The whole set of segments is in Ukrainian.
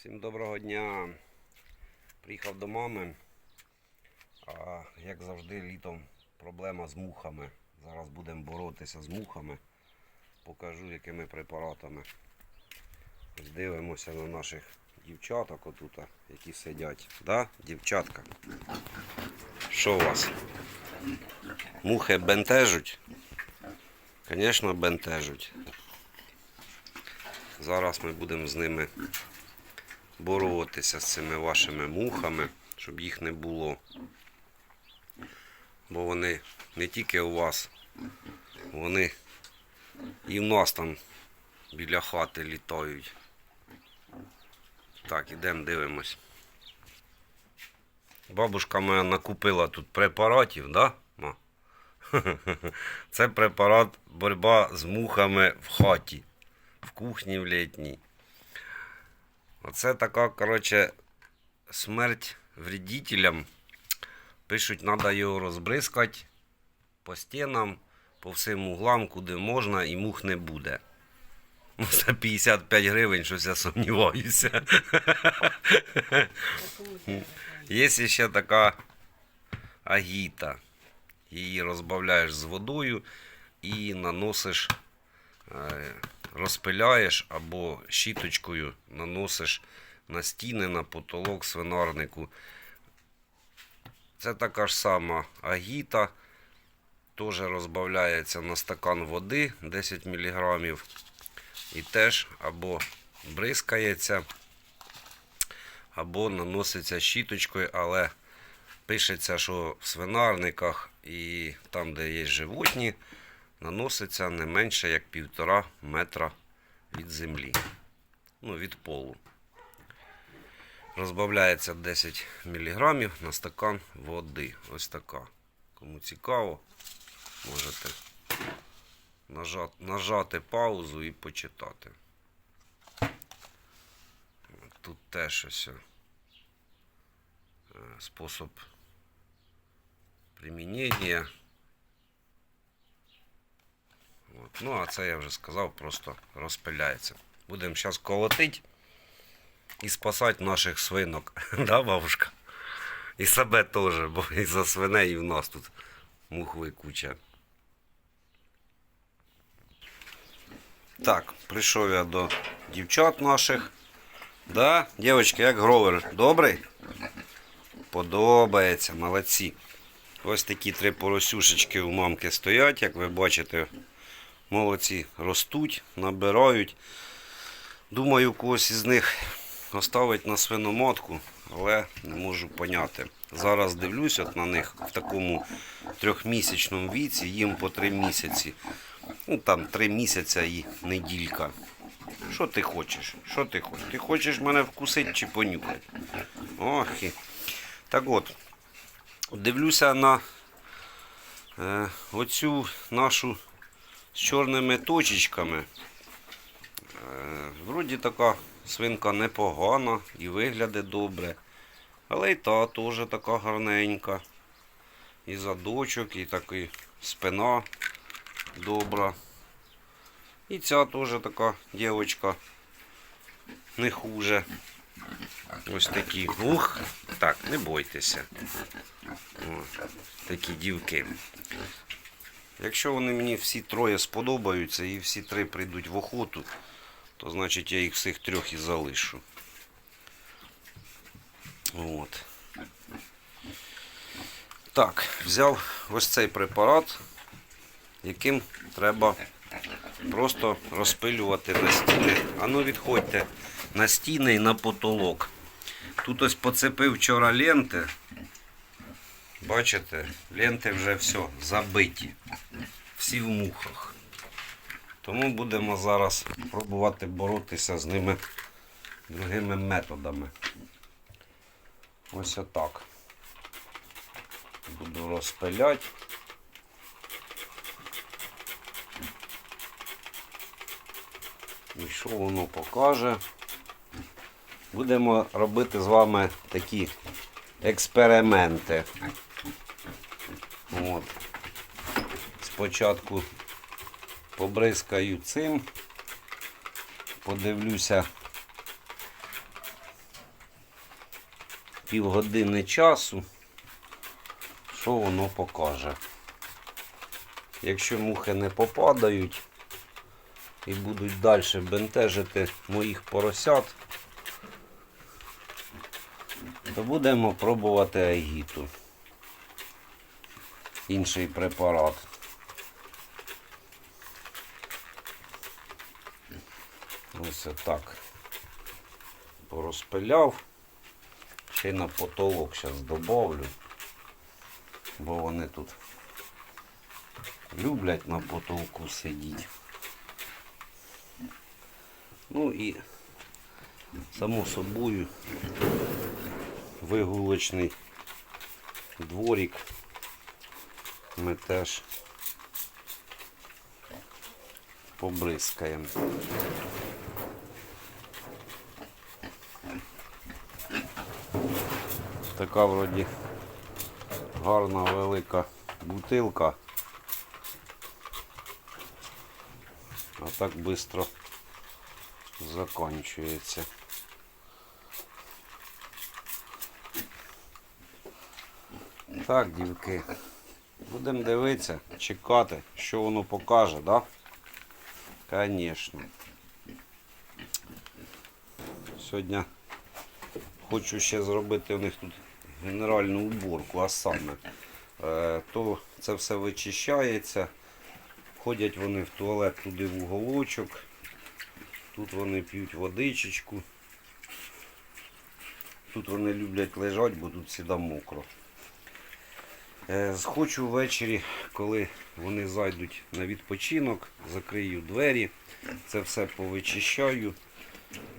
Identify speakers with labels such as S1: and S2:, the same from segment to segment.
S1: Всім доброго дня. Приїхав до мами. А як завжди, літом проблема з мухами. Зараз будемо боротися з мухами. Покажу, якими препаратами. Ось дивимося на наших дівчаток отут, які сидять. Да, дівчатка? Що у вас? Мухи бентежуть? Звісно, бентежуть. Зараз ми будемо з ними боротися з цими вашими мухами, щоб їх не було. Бо вони не тільки у вас, вони і в нас там біля хати літають. Так, ідемо дивимось. Бабушка моя накупила тут препаратів, да? Це препарат боротьба з мухами в хаті, в кухні в літній. Оце така, коротше, смерть вредителям. Пишуть, треба його розбризкати по стінам, по всім углам, куди можна, і мух не буде. Ну, за 55 гривень, щось я сумніваюся. Є ще така агіта. Її розбавляєш з водою і наносиш, е, розпиляєш або щіточкою наносиш на стіни, на потолок свинарнику. Це така ж сама агіта. Теж розбавляється на стакан води 10 мг. І теж або бризкається, або наноситься щіточкою, але пишеться, що в свинарниках і там, де є животні, наноситься не менше як півтора метра від землі. Ну, від полу. Розбавляється 10 мг на стакан води. Ось така. Кому цікаво, можете нажати, нажати паузу і почитати. Тут теж ось е, спосіб примінення. От. Ну, а це я вже сказав, просто розпиляється. Будемо зараз колотити і спасати наших свинок. да, бабушка? І себе теж, бо і за свиней, і в нас тут мухви куча. Так, прийшов я до дівчат наших. Да, дівчатки, як гровер, добрий? Подобається, молодці. Ось такі три поросюшечки у мамки стоять, як ви бачите, молодці ростуть, набирають. Думаю, когось із них оставить на свиноматку, але не можу поняти. Зараз дивлюсь на них в такому трьохмісячному віці, їм по три місяці. Ну там три місяця і неділька. Що ти хочеш? Що ти хочеш? Ти хочеш мене вкусити чи понюхати? Ох. Так от, дивлюся на е, оцю нашу з чорними точечками. Е, вроді така свинка непогана і виглядає добре. Але і та теж така гарненька. І задочок, і такий спина добра. І ця теж така дівчинка не хуже. Ось такі. Ух, так, не бойтеся. О, такі дівки. Якщо вони мені всі троє сподобаються і всі три прийдуть в охоту, то значить я їх всіх трьох і залишу. От. Так, взяв ось цей препарат, яким треба просто розпилювати на стіни. А ну відходьте на стіни і на потолок. Тут ось поцепив вчора ленти. Бачите, ленти вже все забиті. Всі в мухах. Тому будемо зараз пробувати боротися з ними другими методами. Ось отак. Буду розпиляти. І що воно покаже? Будемо робити з вами такі експерименти. От. Спочатку побризкаю цим, подивлюся, півгодини часу, що воно покаже. Якщо мухи не попадають і будуть далі бентежити моїх поросят, то будемо пробувати агіту. Інший препарат. Ось отак. Порозпиляв. Ще й на потолок зараз добавлю. Бо вони тут люблять на потолку сидіти. Ну і само собою вигулочний дворик ми теж побризкаємо. Така вроді гарна велика бутилка. А так швидко закінчується. Так, дівки, будемо дивитися, чекати, що воно покаже, так? Да? Звісно. Сьогодні хочу ще зробити у них тут генеральну уборку, а саме. Е, то це все вичищається. Ходять вони в туалет туди в уголочок. Тут вони п'ють водичечку. Тут вони люблять лежати, бо тут завжди мокро. Е, Хочу ввечері, коли вони зайдуть на відпочинок, закрию двері, це все повичищаю,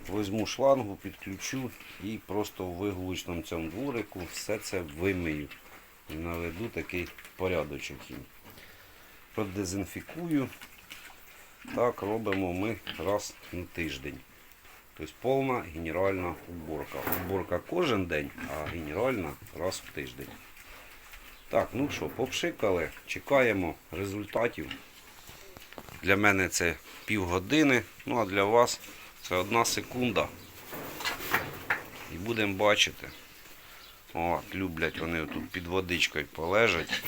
S1: візьму шлангу, підключу і просто в вигулочному цьому дворику все це вимию. І наведу такий порядочок. Продезінфікую. Так робимо ми раз на тиждень. Тобто повна генеральна уборка. Уборка кожен день, а генеральна раз в тиждень. Так, ну що, попшикали, чекаємо результатів. Для мене це півгодини, ну а для вас це одна секунда. І будемо бачити. От, люблять вони тут під водичкою полежать.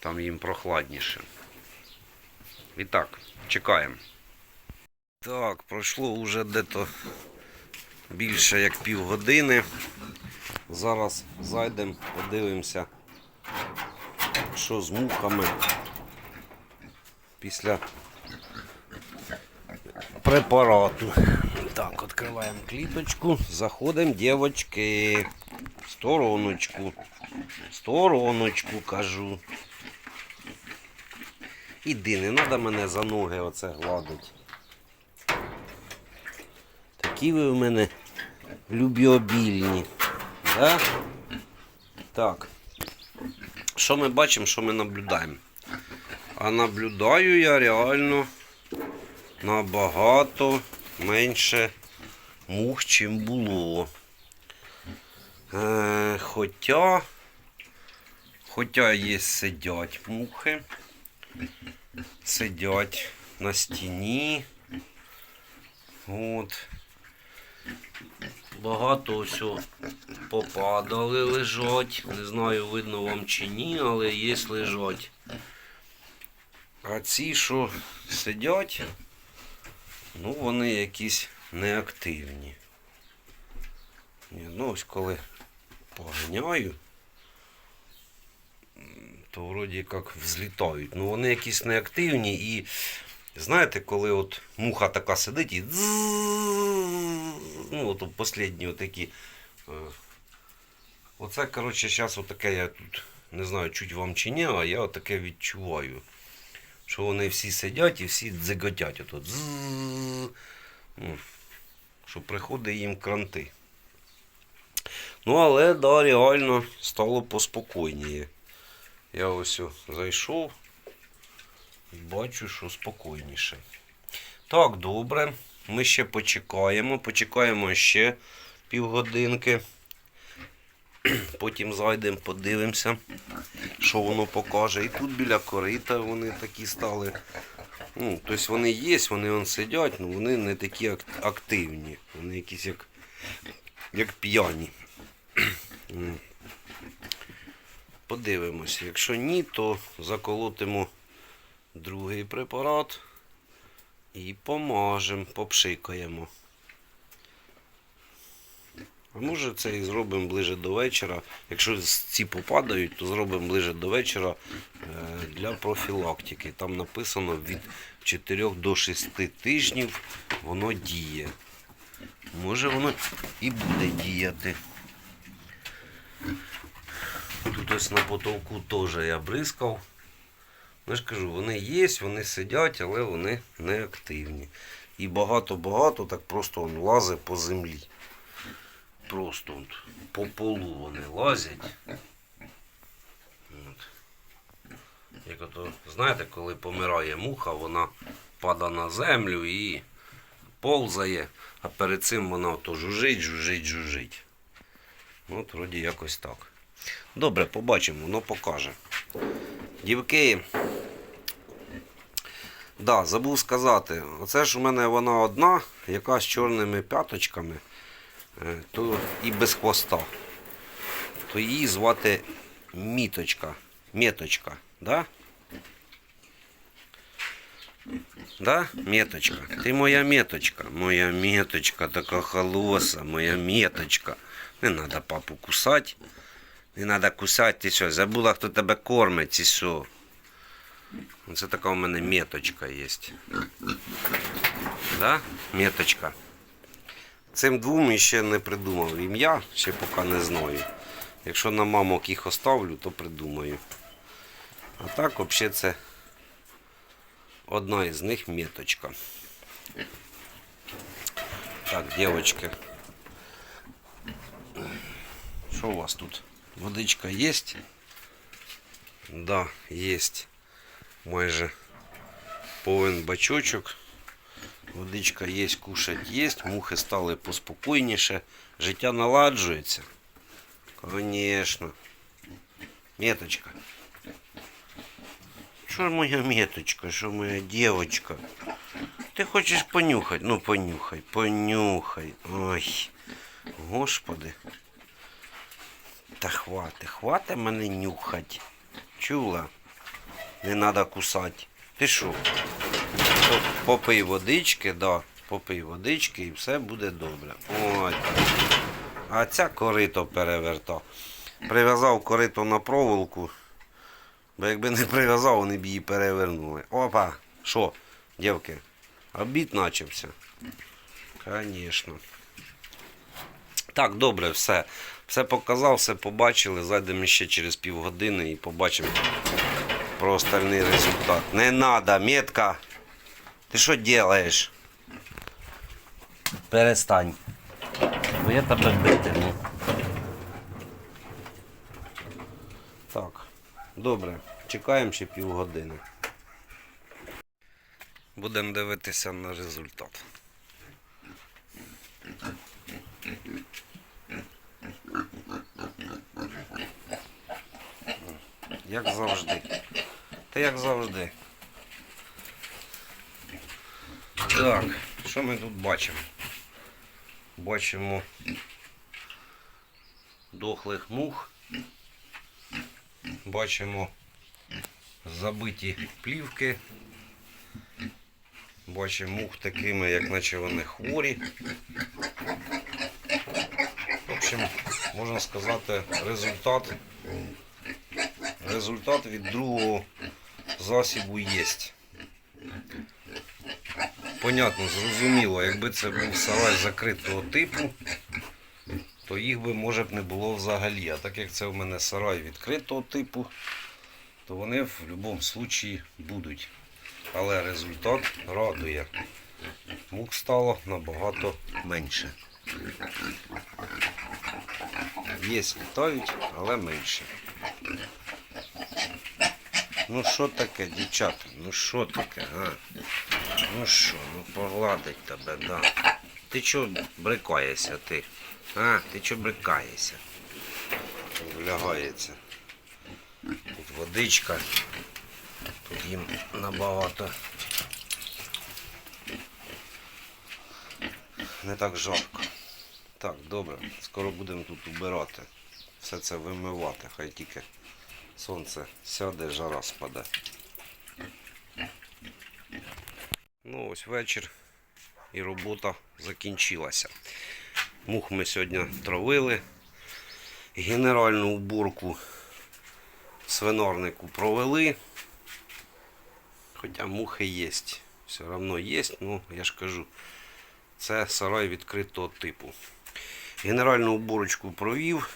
S1: Там їм прохладніше. І так, чекаємо. Так, пройшло вже дето більше як півгодини. Зараз зайдемо, подивимося, що з мухами після препарату. Так, відкриваємо кліточку, заходимо, дівчатки. Стороночку. Стороночку кажу. Іди, не треба мене за ноги оце гладить. Такі ви в мене любіобільні. Да? Так. Що ми бачимо, що ми наблюдаємо? А наблюдаю я реально набагато менше мух, чим було. Е, хоча, хоча є сидять мухи, сидять на стіні. От. Багато ось попадали лежать. Не знаю, видно вам чи ні, але є лежать. А ці, що сидять, ну вони якісь неактивні. Ні, ну ось коли поганяю, то вроді як взлітають. Ну вони якісь неактивні і знаєте, коли от муха така сидить і ну от останні отакі. е, Оце, коротше, зараз отаке я тут не знаю, чуть вам чи ні, а я отаке відчуваю. Що вони всі сидять і всі дзиготять. Дзззз. Ну, Що приходить їм кранти. Ну, але да, реально стало поспокійніше. Я ось зайшов і бачу, що спокійніше. Так, добре. Ми ще почекаємо. Почекаємо ще півгодинки. Потім зайдемо, подивимося, що воно покаже. І тут біля корита вони такі стали Ну, тобто вони є, вони вон сидять, але вони не такі активні. Вони якісь як, як п'яні. Подивимося. Якщо ні, то заколотимо другий препарат і помажемо, попшикаємо. А може це і зробимо ближе до вечора. Якщо ці попадають, то зробимо ближе до вечора е, для профілактики. Там написано від 4 до 6 тижнів воно діє. Може воно і буде діяти. Тут ось на потолку теж я бризкав. Ну, Я ж кажу, вони є, вони сидять, але вони не активні. І багато-багато так просто лазить по землі. Просто от, по полу вони лазять. От. Як ото, знаєте, коли помирає муха, вона падає на землю і ползає, а перед цим вона ото жужить, жужить, жужить. От вроді якось так. Добре, побачимо, воно покаже. Дівки. Да, забув сказати. Оце ж у мене вона одна, яка з чорними п'яточками, то і без хвоста. То її звати Міточка. Міточка, да? Да, меточка? Ти моя меточка. Моя меточка, така холоса, моя меточка. Не треба папу кусати. Не треба кусати, ти що, забула, хто тебе кормить, чи що. Оце така у мене меточка є. Да? Меточка. Цим двом ще не придумав ім'я, ще поки не знаю. Якщо на мамок їх оставлю, то придумаю. А так, взагалі, це одна із них меточка. Так, дівчатки. Що у вас тут? Водичка є? Да, є. Майже повен бачочок. Водичка є, кушать є, мухи стали поспокійніше. Життя наладжується. Конечно. Меточка. Що моя меточка, що моя дівочка? Ти хочеш понюхати? Ну понюхай, понюхай. Ой. Господи. Та хвати, хвати мене нюхать. Чула? Не треба кусати. Ти що? Попий водички, да, попий водички і все буде добре. Ой. А ця корито переверта. Прив'язав корито на проволоку. Бо якби не прив'язав, вони б її перевернули. Опа! Що, дівки? Обід начався. Звісно. Так, добре, все. Все показав, все побачили. Зайдемо ще через півгодини і побачимо про остальний результат. Не надо, метка. Ти що робиш? Перестань. Бо я тебе битиму. Так, добре. Чекаємо ще півгодини. Будемо дивитися на результат. Як завжди. Та як завжди. Так, що ми тут бачимо? Бачимо дохлих мух. Бачимо забиті плівки. Бачимо мух такими, як наче вони хворі. В общем, можна сказати, результат. Результат від другого засібу є. Понятно, зрозуміло, якби це був сарай закритого типу, то їх би може б не було взагалі. А так як це в мене сарай відкритого типу, то вони в будь-якому випадку будуть. Але результат радує. Мук стало набагато менше. Є літають, але менше. Ну що таке, дівчата? Ну що таке, га? Ну що, ну погладить тебе, да. Ти чого брикаєшся ти? А, ти чого брикаєшся? Влягається. Тут водичка. Тут їм набагато. Не так жарко. Так, добре, скоро будемо тут убирати. Все це вимивати, хай тільки сонце сяде, жара спаде. Ну, ось вечір і робота закінчилася. Мух ми сьогодні травили. Генеральну уборку свинарнику провели. Хоча мухи є. Все одно є, ну я ж кажу, це сарай відкритого типу. Генеральну уборочку провів,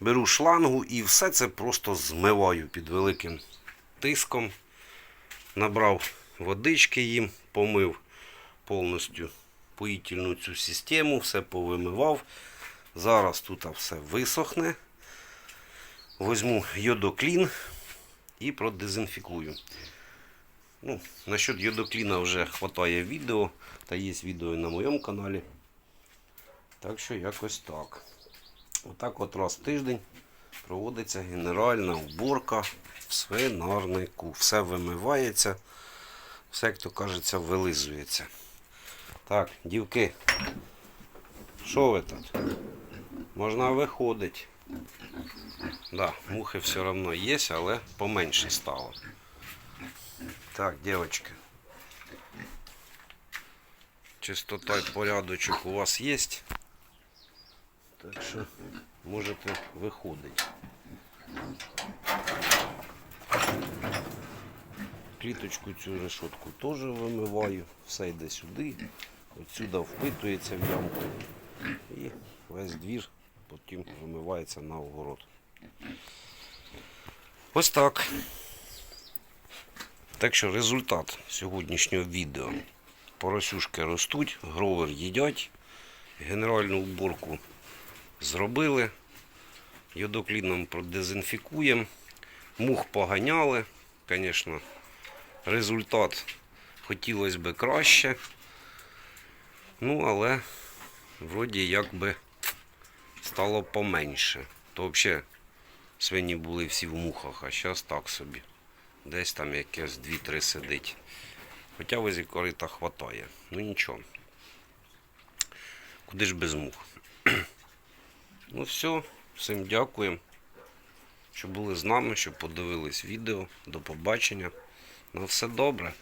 S1: беру шлангу і все це просто змиваю під великим тиском. Набрав водички їм, помив повністю поїтельну цю систему, все повимивав. Зараз тут все висохне. Возьму йодоклін і продезінфікую. Ну, насчет йодокліна вже хватає відео, та є відео і на моєму каналі. Так що якось так. Отак от раз в тиждень проводиться генеральна уборка в свинарнику. Все вимивається, все, як то кажеться, вилизується. Так, дівки, що ви тут? Можна виходити. Да, мухи все одно є, але поменше стало. Так, девочки. Чистота і порядочок у вас є. Так що можете виходити. Кліточку цю решетку теж вимиваю. Все йде сюди. Отсюди впитується в ямку. І весь двір потім вимивається на огород. Ось так. Так що результат сьогоднішнього відео. Поросюшки ростуть, гровер їдять, генеральну уборку зробили, йодокліном продезінфікуємо, мух поганяли. Звісно, результат хотілося б краще. Ну, але вроді як би стало поменше. То взагалі свині були всі в мухах, а зараз так собі. Десь там якесь 2-3 сидить. Хоча возі корита хватає. Ну нічого. Куди ж без мух? Ну все, всім дякуємо, що були з нами, що подивились відео. До побачення. На все добре.